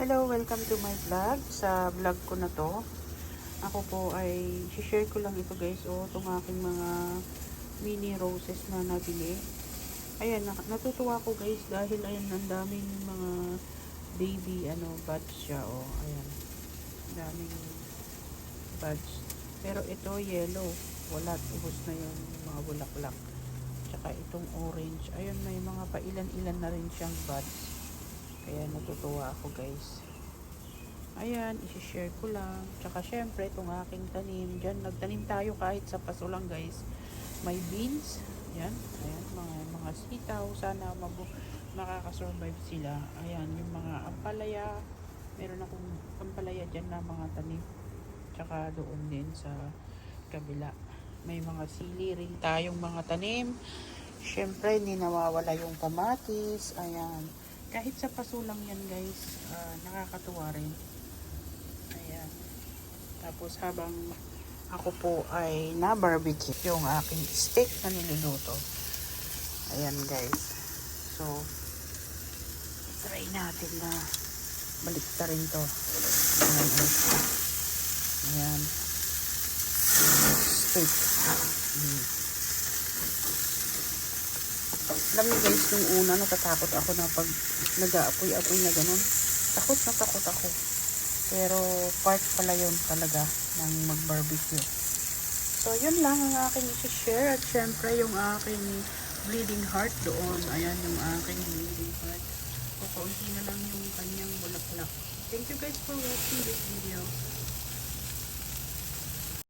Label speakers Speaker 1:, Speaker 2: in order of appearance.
Speaker 1: Hello, welcome to my vlog. Sa vlog ko na to, ako po ay share ko lang ito guys. O, itong aking mga mini roses na nabili. Ayan, natutuwa ko guys dahil ayan, ang daming mga baby ano, buds siya. O, ayan. Ang daming buds. Pero ito yellow. Wala, ubos na yung mga bulaklak. Tsaka itong orange. Ayun, may mga pailan-ilan na rin siyang buds. Kaya natutuwa ako guys. Ayan, isi-share ko lang. Tsaka syempre, itong aking tanim. Diyan, nagtanim tayo kahit sa paso lang guys. May beans. Yan. Ayan, mga, mga sitaw. Sana mabu makakasurvive sila. Ayan, yung mga ampalaya. Meron akong ampalaya dyan na mga tanim. Tsaka doon din sa kabila. May mga sili rin tayong mga tanim. Syempre, hindi nawawala yung kamatis. Ayan. Kahit sa paso lang yan guys, ah, nakakatuwa rin. Ayan. Tapos habang ako po ay na-barbecue yung aking steak na niluluto. Ayan guys. So, try natin na balikta rin to. Ayan. Ayan. Steak. Mm. Alam niyo guys, nung una natatakot ako na pag nag-aapoy-apoy na ganun. Takot na takot ako. Pero part pala yun talaga ng mag-barbecue. So yun lang ang aking i-share at syempre yung aking bleeding heart doon. Ayan yung aking bleeding heart. So kaunti na lang yung kanyang bulaklak. Thank you guys for watching this video.